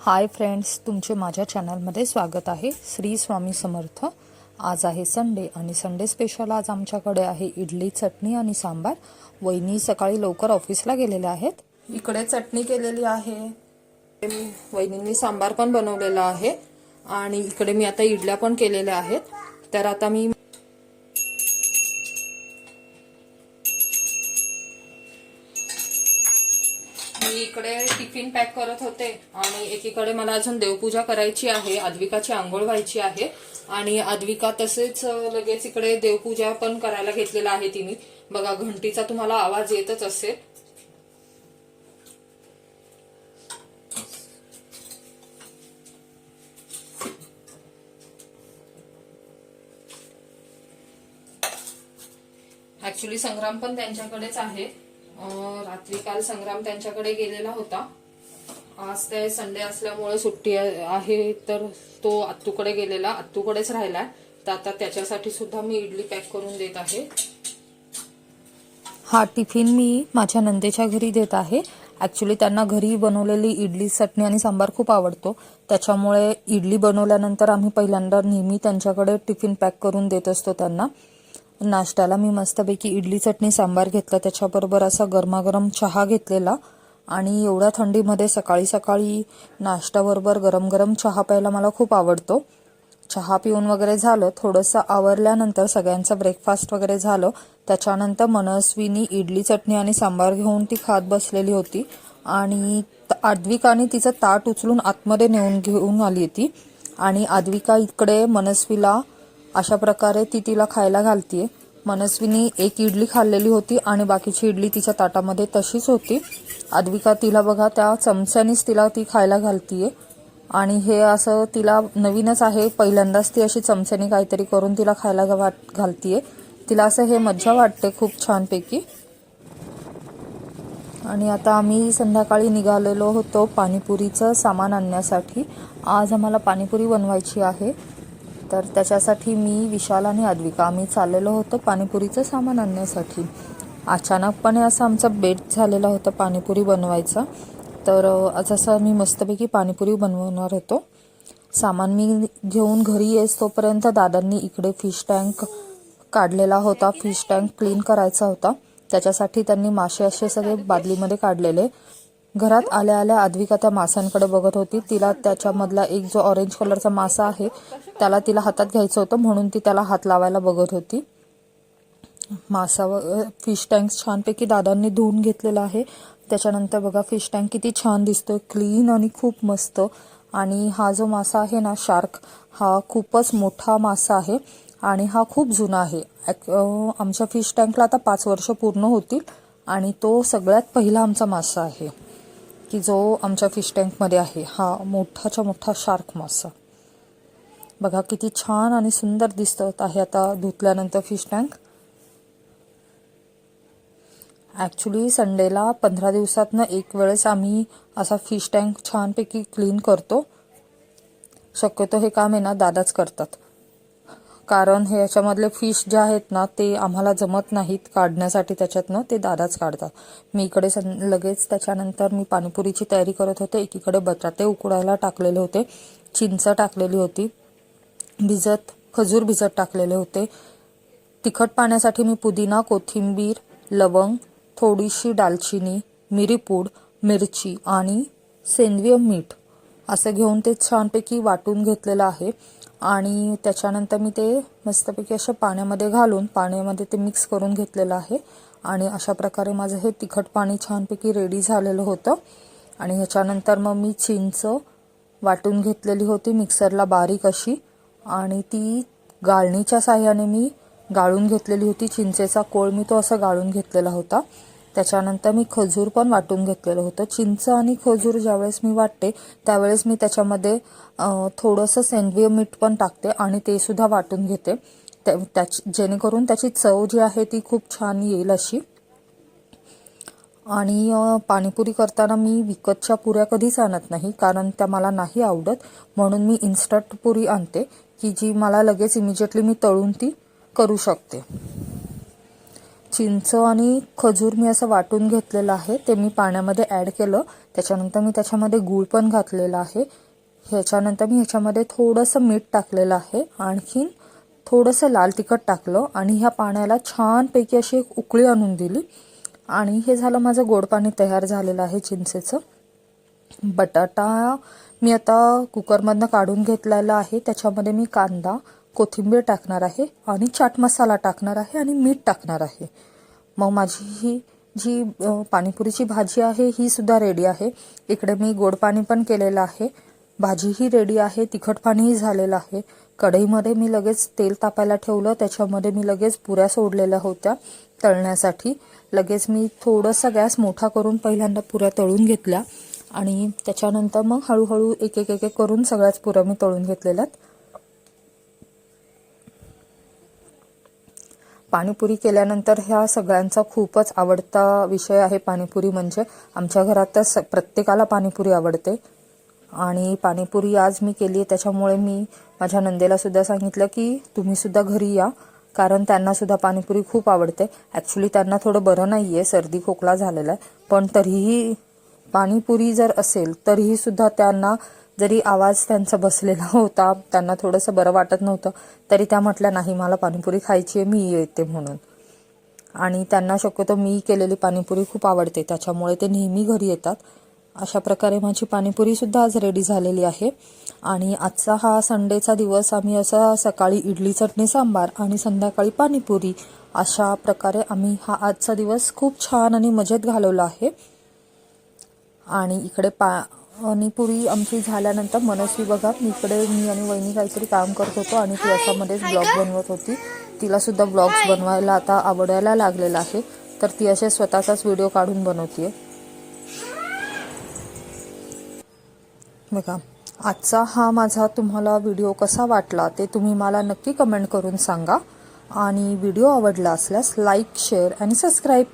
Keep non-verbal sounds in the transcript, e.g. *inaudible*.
Hi friends तुमचे माझ्या चॅनलमध्ये स्वागत आहे. श्री स्वामी समर्थ. आज आहे संडे आणि संडे स्पेशल आज आमच्याकडे आहे इडली चटणी आणि सांबार. वहिनी सकाळी लवकर ऑफिसला गेलेल्या आहेत. इकडे चटणी केलेली आहे. वहिनींनी सांबार पण बनवलेला आहे. आणि इकडे मी आता इडल्या पण केलेल्या आहेत. तर आता मी मी इकडे टिफिन पॅक करत होते आणि एकीकडे मला अजून देवपूजा करायची आहे आद्विकाची आंघोळ व्हायची आहे आणि आद्विका तसेच लगेच इकडे देवपूजा पण करायला घेतलेला आहे तिने. बघा घंटीचा तुम्हाला आवाज येतच असेल. ऍक्च्युली संग्राम पण त्यांच्याकडेच आहे. रात्री काल संग्राम त्यांच्याकडे गेलेला होता. आज ते संडे असल्यामुळे सुट्टी आहे तर तो आत्तूकडे गेलेला. आत्तूकडेच राहिला तर आता त्याच्यासाठी सुद्धा मी इडली पॅक करून देत आहे. हा टिफिन मी माझ्या नंदेच्या घरी देत आहे. ॲक्च्युली त्यांना घरी बनवलेली इडली चटणी आणि सांबार खूप आवडतो. त्याच्यामुळे इडली बनवल्यानंतर आम्ही पहिल्यांदा नेहमी त्यांच्याकडे टिफिन पॅक करून देत असतो त्यांना. नाश्त्याला मी मस्तपैकी इडली चटणी सांबार घेतला. त्याच्याबरोबर असा गरमागरम चहा घेतलेला. आणि एवढ्या थंडीमध्ये सकाळी सकाळी नाश्त्याबरोबर गरम गरम चहा प्यायला मला खूप आवडतो. चहा पिऊन वगैरे झालं थोडंसं आवरल्यानंतर सगळ्यांचं ब्रेकफास्ट वगैरे झालं. त्याच्यानंतर मनस्वीनी इडली चटणी आणि सांबार घेऊन ती खात बसलेली होती. आणि आद्विकाने तिचं ताट उचलून आतमध्ये नेऊन घेऊन आली होती. आणि आद्विका इकडे मनस्वीला अशा प्रकारे ती तिला खायला घालतीये. मनस्विनी एक इडली खाल्लेली होती आणि बाकीची इडली तिच्या ताटामध्ये तशीच होती. आद्विका तिला बघा त्या चमच्यानीच तिला ती खायला घालतीये. आणि हे असं तिला नवीनच आहे. पहिल्यांदाच ती अशी चमच्यानी काहीतरी करून तिला खायला वाट घालतीये. तिला असं हे मज्जा वाटते खूप छानपैकी. आणि आता आम्ही संध्याकाळी निघालेलो होतो पाणीपुरीचं सामान आणण्यासाठी. आज आम्हाला पाणीपुरी बनवायची आहे. तर त्याच्यासाठी मी विशाल आणि अद्विका आम्ही चाललेलो होतो पाणीपुरीचं सामान आणण्यासाठी. अचानकपणे असं आमचं बेट झालेला होता पाणीपुरी बनवायचा. तर जसं मी मस्तपैकी पाणीपुरी बनवणार होतो सामान मी घेऊन घरी येस तोपर्यंत दादांनी इकडे फिश टँक काढलेला होता. फिश टँक क्लीन करायचा होता. त्याच्यासाठी त्यांनी मासे असे सगळे बादलीमध्ये काढलेले. घरात आल्या आल्या आद्विका त्या मासांकडे बघत होती. तिला त्याच्यामधला एक जो ऑरेंज कलरचा मासा आहे त्याला तिला हातात घ्यायचं होतं म्हणून ती त्याला हात लावायला बघत होती. मासा फिश टँक छानपैकी दादांनी धुवून घेतलेला आहे. त्याच्यानंतर बघा फिश टँक किती छान दिसतोय. क्लीन आणि खूप मस्त. आणि हा जो मासा आहे ना शार्क हा खूपच मोठा मासा आहे आणि हा खूप जुना आहे. आमच्या फिश टँकला आता पाच वर्ष पूर्ण होतील आणि तो सगळ्यात पहिला आमचा मासा आहे. की जो आमच्या फिश टँकमध्ये आहे हा मोठाच्या मोठा शार्क मासा. बघा किती छान आणि सुंदर दिसत आहे आता धुतल्यानंतर फिश टँक ॲक्च्युली संडेला पंधरा दिवसातनं एक वेळेस आम्ही असा फिश टँक छानपैकी क्लीन करतो. शक्यतो हे काम आहे ना दादाच करतात. कारण हे याच्यामधले फिश जे आहेत ना ते आम्हाला जमत नाहीत काढण्यासाठी त्याच्यातनं ते दादाच काढतात. मी इकडे सं लगेच त्याच्यानंतर मी पाणीपुरीची तयारी करत होते. एकीकडे बटाटे उकडायला टाकलेले होते. चिंच टाकलेली होती. भिजत खजूर भिजत टाकलेले होते. तिखट पाण्यासाठी मी पुदिना कोथिंबीर लवंग थोडीशी दालचिनी मिरीपूड मिरची आणि सेंद्रिय मीठ असं घेऊन ते छानपैकी वाटून घेतलेलं आहे. आणि त्याच्यानंतर मी ते मस्तपैकी अशा पाण्यामध्ये घालून पाण्यामध्ये ते मिक्स करून घेतलेलं आहे. आणि अशा प्रकारे माझं हे तिखट पाणी छानपैकी रेडी झालेलं होतं. आणि ह्याच्यानंतर मग मी चिंच वाटून घेतलेली होती मिक्सरला बारीक अशी. आणि ती गाळणीच्या साह्याने मी गाळून घेतलेली होती. चिंचेचा कोळ मी तो असं गाळून घेतलेला होता. त्याच्यानंतर मी खजूर पण वाटून घेतलेलं होतं. चिंच आणि खजूर ज्यावेळेस मी वाटते त्यावेळेस मी त्याच्यामध्ये थोडंसं सेंद्रिय मीठ पण टाकते आणि ते सुद्धा वाटून घेते. त्याची जेणेकरून त्याची चव जी आहे ती खूप छान येईल अशी. आणि पाणीपुरी करताना मी विकतच्या पुऱ्या कधीच आणत नाही कारण त्या मला नाही आवडत. म्हणून मी इन्स्टंट पुरी आणते की जी मला लगेच इमिजिएटली मी तळून ती करू शकते. चिंच आणि खजूर मी असं वाटून घेतलेलं आहे. ते मी पाण्यामध्ये ॲड केलं. त्याच्यानंतर मी त्याच्यामध्ये गूळ पण घातलेला आहे. ह्याच्यानंतर मी ह्याच्यामध्ये थोडंसं मीठ टाकलेलं आहे. आणखीन थोडंसं लाल तिखट टाकलं आणि ह्या पाण्याला छानपैकी अशी एक उकळी आणून दिली. आणि हे झालं माझं गोड पाणी तयार झालेलं आहे चिंचेचं. बटाटा मी आता कुकरमधनं काढून घेतलेला आहे. त्याच्यामध्ये मी कांदा कोथिंबीर टाकणार आहे आणि चाट मसाला टाकणार आहे आणि मीठ टाकणार आहे. मग माझी ही जी पाणीपुरीची भाजी आहे ही सुद्धा रेडी आहे. इकडे मी गोड पाणी पण केलेलं आहे. भाजीही रेडी आहे तिखट पाणीही झालेलं आहे. कढईमध्ये मी लगेच तेल तापायला ठेवलं त्याच्यामध्ये मी लगेच पुऱ्या सोडलेल्या होत्या तळण्यासाठी. लगेच मी थोडंसं गॅस मोठा करून पहिल्यांदा पुऱ्या तळून घेतल्या आणि त्याच्यानंतर मग हळूहळू एक एक एक एक करून सगळ्याच पुऱ्या मी तळून घेतलेल्यात. पाणीपुरी केल्यानंतर ह्या सगळ्यांचा खूपच आवडता विषय आहे पाणीपुरी म्हणजे. आमच्या घरात तर स- प्रत्येकाला पाणीपुरी आवडते. आणि पाणीपुरी आज मी केली आहे त्याच्यामुळे मी माझ्या नंदेलासुद्धा सांगितलं की तुम्हीसुद्धा घरी या कारण त्यांनासुद्धा पाणीपुरी खूप आवडते. ॲक्च्युली त्यांना थोडं बरं नाही आहे सर्दी खोकला झालेला आहे. पण तरीही पाणीपुरी जर असेल तरीही सुद्धा त्यांना जरी आवाज त्यांचा बसलेला *laughs* होता त्यांना थोडंसं बरं वाटत नव्हतं तरी त्या म्हटल्या नाही मला पाणीपुरी खायची आहे मी येते म्हणून. आणि त्यांना शक्यतो मी केलेली पाणीपुरी खूप आवडते त्याच्यामुळे ते नेहमी घरी येतात. अशा प्रकारे माझी पाणीपुरीसुद्धा आज रेडी झालेली आहे. आणि आजचा हा संडेचा दिवस आम्ही असा सकाळी इडली चटणी सांबार आणि संध्याकाळी पाणीपुरी अशा प्रकारे आम्ही हा आजचा दिवस खूप छान आणि मजेत घालवला आहे. आणि इकडे पा पाणीपुरी आमची झाल्यानंतर मनस्वी बघा इकडे मी आणि वहिनी काहीतरी काम करत होतो आणि ती असा मध्येच ब्लॉग बनवत होती. तिला सुद्धा ब्लॉग्स बनवायला आता आवडायला लागलेला आहे. तर ती असे स्वतःचाच व्हिडिओ काढून बनवतीये. बघा आजचा हा माझा तुम्हाला व्हिडिओ कसा वाटला ते तुम्ही मला नक्की कमेंट करून सांगा. आणि व्हिडिओ आवडला असल्यास लाईक शेअर आणि सबस्क्राईब